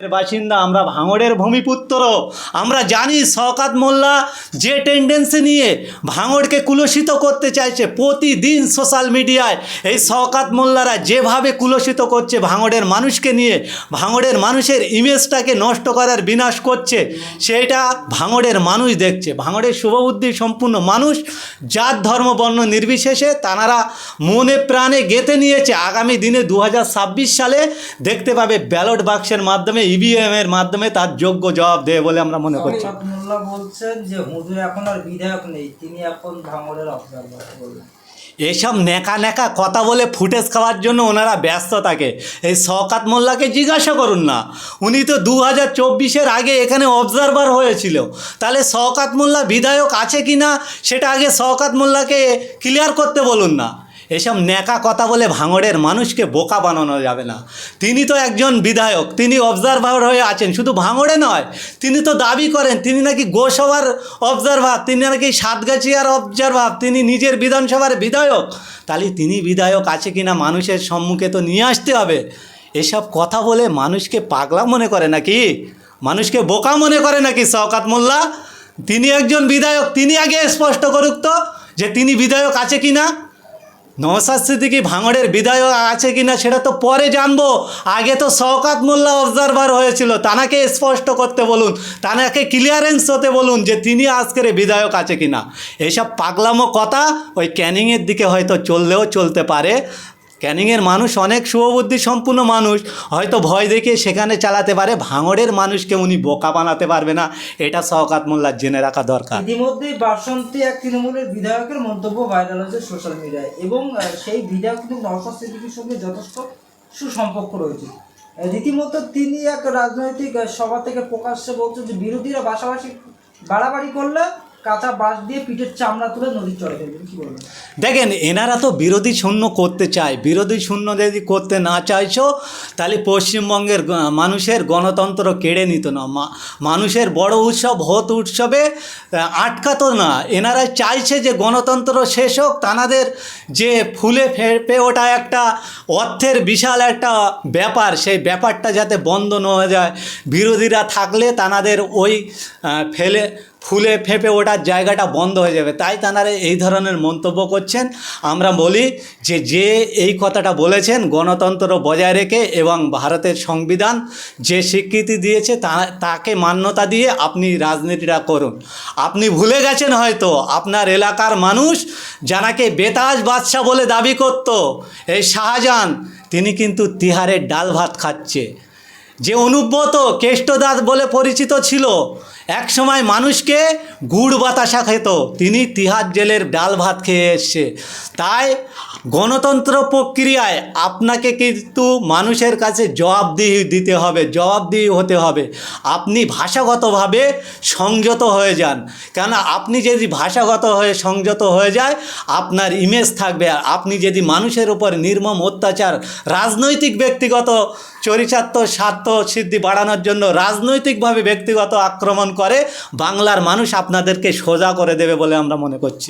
বাসিন্দা, আমরা ভাঙড়ের ভূমিপুত্র। আমরা জানি শওকাত মোল্লা যে টেন্ডেন্সি নিয়ে ভাঙড়কে কুলসিত করতে চাইছে প্রতিদিন সোশ্যাল মিডিয়ায় এই শওকাত মোল্লারা যেভাবে কুলসিত করছে ভাঙড়ের মানুষকে নিয়ে, ভাঙড়ের মানুষের ইমেজটাকে নষ্ট করার বিনাশ করছে সেটা ভাঙড়ের মানুষ দেখছে। ভাঙড়ের শুভবুদ্ধি সম্পূর্ণ মানুষ, জাত, ধর্ম, বর্ণ নির্বিশেষে তানারা মনে প্রাণে গেঁথে নিয়েছে। আগামী দিনে দু হাজার ছাব্বিশ সালে দেখতে পাবে ব্যালট বাক্সের মাধ্যমে ইভিএম এর মাধ্যমে তার যোগ্য জবাব দেবে বলে আমরা মনে করছি। শওকত বলছেন যে হুজুর এখন আর বিধায়ক নেই। তিনি এখন ভাঙড়ের অবজারভার বললেন এইসব নেকা নেকা কথা বলে ফুটেজ খাওয়ার জন্য ওনারা ব্যস্ত থাকে। এই শওকাত মোল্লাকে জিজ্ঞাসা করুন না। উনি তো দু হাজার চব্বিশের আগে এখানে অবজারভার হয়েছিল। তাহলে শওকাত মোল্লা বিধায়ক আছে কি না সেটা আগে শওকাত মোল্লাকে ক্লিয়ার করতে বলুন না। এসব নেকা কথা বলে ভাঙড়ের মানুষকে বোকা বানানো যাবে না। তিনি তো একজন বিধায়ক, তিনি অবজারভার হয়ে আছেন, শুধু ভাঙড়ে নয়, তিনি তো দাবি করেন, তিনি নাকি গোসভার অবজারভার তিনি নাকি সাতগাছিয়ার অবজারভার তিনি নিজের বিধানসভার বিধায়ক। তাহলে তিনি বিধায়ক আছে কিনা মানুষের সম্মুখে তো নিয়ে আসতে হবে। এসব কথা বলে মানুষকে পাগলা মনে করে নাকি? মানুষকে বোকা মনে করে নাকি শওকাত মোল্লা? তিনি একজন বিধায়ক, তিনি আগে স্পষ্ট করুক তো যে তিনি বিধায়ক আছে কিনা? নওসাদ সিদ্দিকি ভাঙড়ের বিদায় আছে কিনা সেটা তো পরে জানব। আগে তো শওকাত মোল্লা অবজারভার হয়েছিল, তানাকে স্পষ্ট করতে বলুন, তানাকে ক্লিয়ারেন্স হতে বলুন যে তিনি আজকের বিধায়ক আছে কিনা। এইসব পাগলামো কথা ওই ক্যানিংয়ের দিকে হয়তো চললেও চলতে পারে। ক্যানিংয়ের মানুষ অনেক শুভবুদ্ধি সম্পূর্ণ মানুষ। হয়তো ভয় দেখে সেখানে চালাতে পারে, ভাঙড়ের মানুষকে উনি বোকা বানাতে পারবে না। এটা শওকাত মোল্লার জেনে রাখা দরকার। ইতিমধ্যেই বাসন্তী এক তৃণমূলের বিধায়কের মন্তব্য ভাইরাল হয়েছে সোশ্যাল মিডিয়ায় এবং সেই বিধায়ক কিন্তু নওশাদ সঙ্গে যথেষ্ট সুসম্পর্ক রয়েছে। রীতিমতো তিনি এক রাজনৈতিক সভা থেকে প্রকাশ্যে বলছেন যে বিরোধীরা বাসাবাসি, বাড়াবাড়ি করলে কাঁচা বাঁশ দিয়ে পিঠের চামড়া তুলে নদীর দেখেন, এনারা তো বিরোধী শূন্য করতে চায়। বিরোধী শূন্য যদি করতে না চাইছো, তাহলে পশ্চিমবঙ্গের মানুষের গণতন্ত্র কেড়ে নিত না। মানুষের বড় উৎসব ভোট উৎসবে আটকাতো না। এনারা চাইছে যে গণতন্ত্র শেষ হোক, তানাদের যে ফুলে ফেপে ওঠা একটা অর্থের বিশাল একটা ব্যাপার, সেই ব্যাপারটা যাতে বন্ধ না হয়ে যায়। বিরোধীরা থাকলে তানাদের ওই ফেলে ফুলে ফেঁপে ওঠার জায়গাটা বন্ধ হয়ে যাবে। তাই তানারা এই ধরনের মন্তব্য করছেন। আমরা বলি যে যে এই কথাটা বলেছেন গণতন্ত্র বজায় রেখে এবং ভারতের সংবিধান যে স্বীকৃতি দিয়েছে তাকে মান্যতা দিয়ে আপনি রাজনীতিটা করুন। আপনি ভুলে গেছেন হয়তো, আপনার এলাকার মানুষ যানাকে বেতাজ বাদশাহ বলে দাবি করত, এই শাহজাহান, তিনি কিন্তু তিহারের ডাল ভাত খাচ্ছে। যে অনুব্রত কেষ্টদাস বলে পরিচিত ছিল এক সময় মানুষকে গুড় বাতাসা খেত। তিনি তিহার জেলের ডাল ভাত খেয়ে এসছে। তাই গণতন্ত্র প্রক্রিয়ায় আপনাকে কিন্তু মানুষের কাছে জবাবদিহি দিতে হবে, জবাবদিহি হতে হবে। আপনি ভাষাগতভাবে সংযত হয়ে যান। কেন আপনি যদি ভাষাগত হয়ে সংযত হয়ে যায়, আপনার ইমেজ থাকবে। আর আপনি যদি মানুষের উপর নির্মম অত্যাচার, রাজনৈতিক ব্যক্তিগত চরিতার্থ, স্বার্থ সিদ্ধি বাড়ানোর জন্য রাজনৈতিকভাবে ব্যক্তিগত আক্রমণ করে বাংলার মানুষ আপনাদেরকে সোজা করে দেবে বলে আমরা মনে করছি।